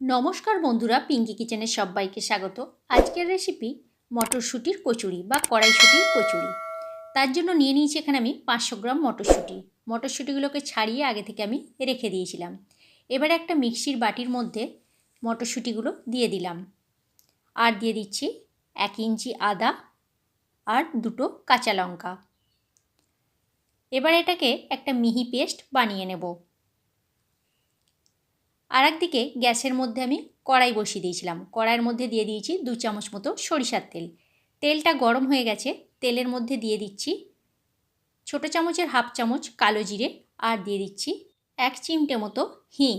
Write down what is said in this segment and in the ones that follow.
নমস্কার বন্ধুরা পিঙ্কি কিচেনের সবাইকে স্বাগত। আজকের রেসিপি মটরশুঁটির কচুরি বা কড়াইশুঁটির কচুরি। তার জন্য নিয়ে নিয়েছি এখানে আমি পাঁচশো গ্রাম মটরশুঁটি। মটরশুঁটিগুলোকে ছাড়িয়ে আগে থেকে আমি রেখে দিয়েছিলাম। এবারে একটা মিক্সির বাটির মধ্যে মটরশুঁটিগুলো দিয়ে দিলাম। আর দিয়ে দিচ্ছি এক ইঞ্চি আদা আর দুটো কাঁচা লঙ্কা। এবার এটাকে একটা মিহি পেস্ট বানিয়ে নেব। আর একদিকে গ্যাসের মধ্যে আমি কড়াই বসিয়ে দিয়েছিলাম। কড়াইয়ের মধ্যে দিয়ে দিয়েছি দু চামচ মতো সরিষার তেল। তেলটা গরম হয়ে গেছে। তেলের মধ্যে দিয়ে দিচ্ছি ছোটো চামচের হাফ চামচ কালো জিরে আর দিয়ে দিচ্ছি এক চিমটে মতো হিং।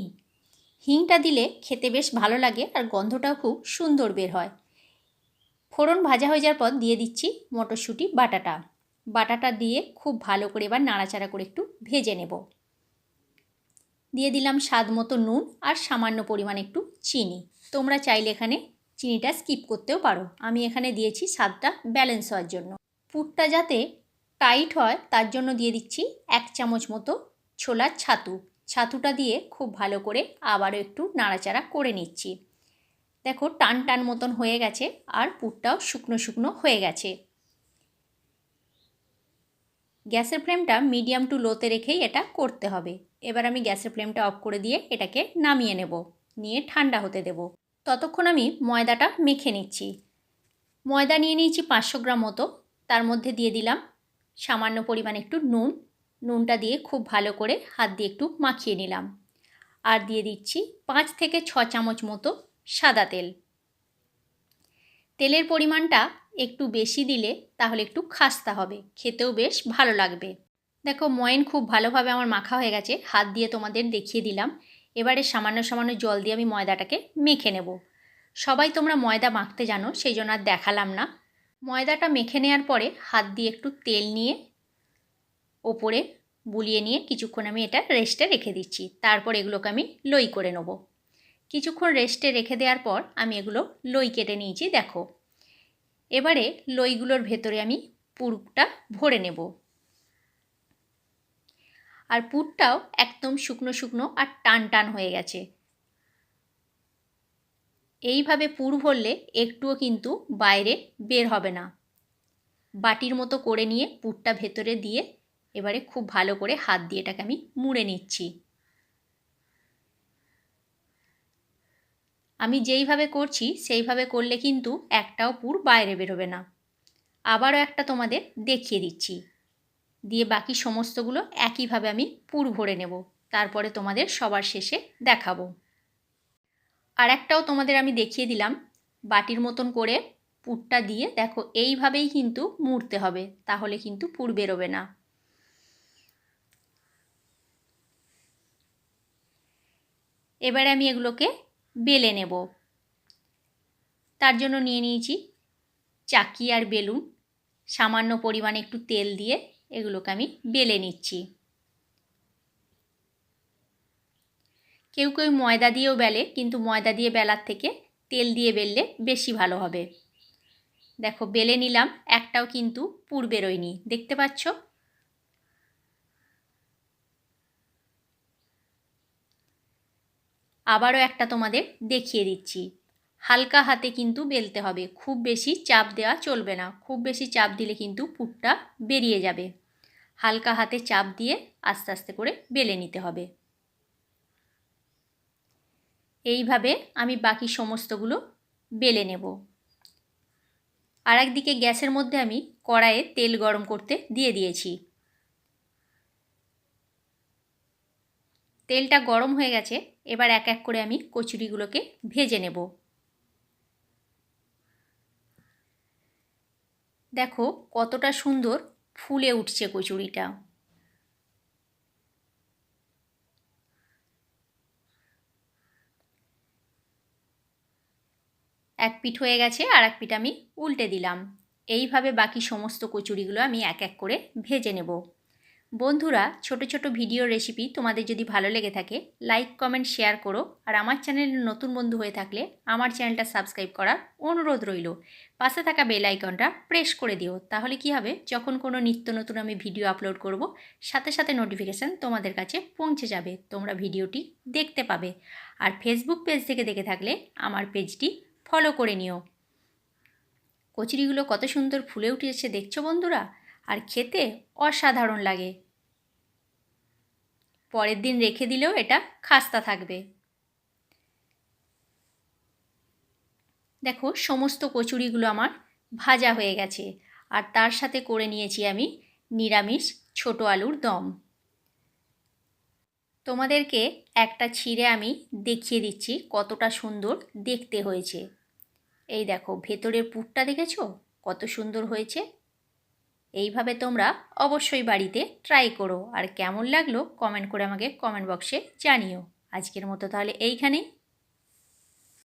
হিংটা দিলে খেতে বেশ ভালো লাগে আর গন্ধটাও খুব সুন্দর বের হয়। ফোড়ন ভাজা হয়ে যাওয়ার পর দিয়ে দিচ্ছি মটরশুঁটি, বাটাটা। বাটাটা দিয়ে খুব ভালো করে এবার নাড়াচাড়া করে একটু ভেজে নেব। দিয়ে দিলাম স্বাদ মতো নুন আর সামান্য পরিমাণ একটু চিনি। তোমরা চাইলে এখানে চিনিটা স্কিপ করতেও পারো। আমি এখানে দিয়েছি স্বাদটা ব্যালেন্স হওয়ার জন্য। পুরটা যাতে টাইট হয়, তার জন্য দিয়ে দিচ্ছি এক চামচ মতো ছোলার ছাতু। ছাতুটা দিয়ে খুব ভালো করে আবারও একটু নাড়াচাড়া করে নিচ্ছি। দেখো টান টান মতন হয়ে গেছে আর পুরটাও শুকনো শুকনো হয়ে গেছে। গ্যাসের ফ্লেমটা মিডিয়াম টু লোতে রেখেই এটা করতে হবে। এবার আমি গ্যাসের ফ্লেমটা অফ করে দিয়ে এটাকে নামিয়ে নেব, নিয়ে ঠান্ডা হতে দেব। ততক্ষণ আমি ময়দাটা মেখে নিচ্ছি। ময়দা নিয়ে নিয়েছি পাঁচশো গ্রাম মতো, তার মধ্যে দিয়ে দিলাম সামান্য পরিমাণ একটু নুন। নুনটা দিয়ে খুব ভালো করে হাত দিয়ে একটু মাখিয়ে নিলাম। আর দিয়ে দিচ্ছি পাঁচ থেকে ছ চামচ মতো সাদা তেল। তেলের পরিমাণটা একটু বেশি দিলে তাহলে একটু খাস্তা হবে। খেতেও বেশ ভালো লাগবে। দেখো, ময়ন খুব ভালোভাবে আমার মাখা হয়ে গেছে। হাত দিয়ে তোমাদের দেখিয়ে দিলাম। এবারে সামান্য সামান্য জল দিয়ে আমি ময়দাটাকে মেখে নেব। সবাই তোমরা ময়দা মাখতে জানো, সেই জন্য আর দেখালাম না। ময়দাটা মেখে নেওয়ার পরে হাত দিয়ে একটু তেল নিয়ে ওপরে বুলিয়ে নিয়ে কিছুক্ষণ আমি এটা রেস্টে রেখে দিচ্ছি। তারপর এগুলোকে আমি লই করে নেব। কিছুক্ষণ রেস্টে রেখে দেওয়ার পর আমি এগুলো লই কেটে নিয়েছি, দেখো। এবারে লইগুলোর ভেতরে আমি পুরটা ভরে নেব। আর পুরটাও একদম শুকনো শুকনো আর টান টান হয়ে গেছে। এইভাবে পুর ভরলে একটুও কিন্তু বাইরে বের হবে না। বাটির মতো করে নিয়ে পুরটা ভেতরে দিয়ে এবারে খুব ভালো করে হাত দিয়ে এটাকে আমি মুড়ে নিচ্ছি। আমি যেইভাবে করছি, সেইভাবে করলে কিন্তু একটাও পুর বাইরে বেরোবে না। আবারও একটা তোমাদের দেখিয়ে দিচ্ছি। দিয়ে বাকি সমস্তগুলো একইভাবে আমি পুর ভরে নেব। তারপরে তোমাদের সবার শেষে দেখাবো। আর একটাও তোমাদের আমি দেখিয়ে দিলাম। বাটির মতন করে পুরটা দিয়ে দেখো, এইভাবেই কিন্তু মুড়তে হবে। তাহলে কিন্তু পুর বেরোবে না। এবারে আমি এগুলোকে বেলে নেব। তার জন্য নিয়ে নিয়েছি চাকি আর বেলুন। সামান্য পরিমাণে একটু তেল দিয়ে এগুলোকে আমি বেলে নিচ্ছি। কেউ কেউ ময়দা দিয়েও বেলে, কিন্তু ময়দা দিয়ে বেলার থেকে তেল দিয়ে বেললে বেশি ভালো হবে। দেখো, বেলে নিলাম, একটাও কিন্তু পুর বেরোয়নি। দেখতে পাচ্ছ? আবারও একটা তোমাদের দেখিয়ে দিচ্ছি। হালকা হাতে কিন্তু বেলতে হবে, খুব বেশি চাপ দেওয়া চলবে না। খুব বেশি চাপ দিলে কিন্তু পুরটা বেরিয়ে যাবে। হালকা হাতে চাপ দিয়ে আস্তে আস্তে করে বেলে নিতে হবে। এইভাবে আমি বাকি সমস্তগুলো বেলে নেব। আর একদিকে গ্যাসের মধ্যে আমি কড়াইয়ে তেল গরম করতে দিয়ে দিয়েছি। তেলটা গরম হয়ে গেছে, এবার এক এক করে আমি কচুরিগুলোকে ভেজে নেব। দেখো কতটা সুন্দর ফুলে উঠছে কচুরিটা। এক পিঠ হয়ে গেছে, আর এক পিঠ আমি উল্টে দিলাম। এইভাবে বাকি সমস্ত কচুরিগুলো আমি এক এক করে ভেজে নেব। বন্ধুরা, ছোট ছোট ভিডিও রেসিপি তোমাদের যদি ভালো লেগে থাকে লাইক কমেন্ট শেয়ার করো। আর আমার চ্যানেলে নতুন বন্ধু হয়ে থাকলে আমার চ্যানেলটা সাবস্ক্রাইব করার অনুরোধ রইল। পাশে থাকা বেল আইকনটা প্রেস করে দিও। তাহলে কি হবে? যখন কোনো নিত্য নতুন আমি ভিডিও আপলোড করব, সাথে সাথে নোটিফিকেশান তোমাদের কাছে পৌঁছে যাবে। তোমরা ভিডিওটি দেখতে পাবে। আর ফেসবুক পেজ থেকে দেখে থাকলে আমার পেজটি ফলো করে নিও। কচুরিগুলো কত সুন্দর ফুলে উঠেছে, দেখছ বন্ধুরা? আর খেতে অসাধারণ লাগে। পরের দিন রেখে দিলেও এটা খাস্তা থাকবে। দেখো, সমস্ত কচুরিগুলো আমার ভাজা হয়ে গেছে। আর তার সাথে করে নিয়েছি আমি নিরামিষ ছোট আলুর দম। তোমাদেরকে একটা ছিঁড়ে আমি দেখিয়ে দিচ্ছি কতটা সুন্দর দেখতে হয়েছে। এই দেখো, ভেতরের পুরটা দেখেছ? কত সুন্দর হয়েছে। এইভাবে তোমরা অবশ্যই বাড়িতে ট্রাই করো। আর কেমন লাগল কমেন্ট করে আমাকে কমেন্ট বক্সে জানিও। আজকের মতো তাহলে এইখানেই।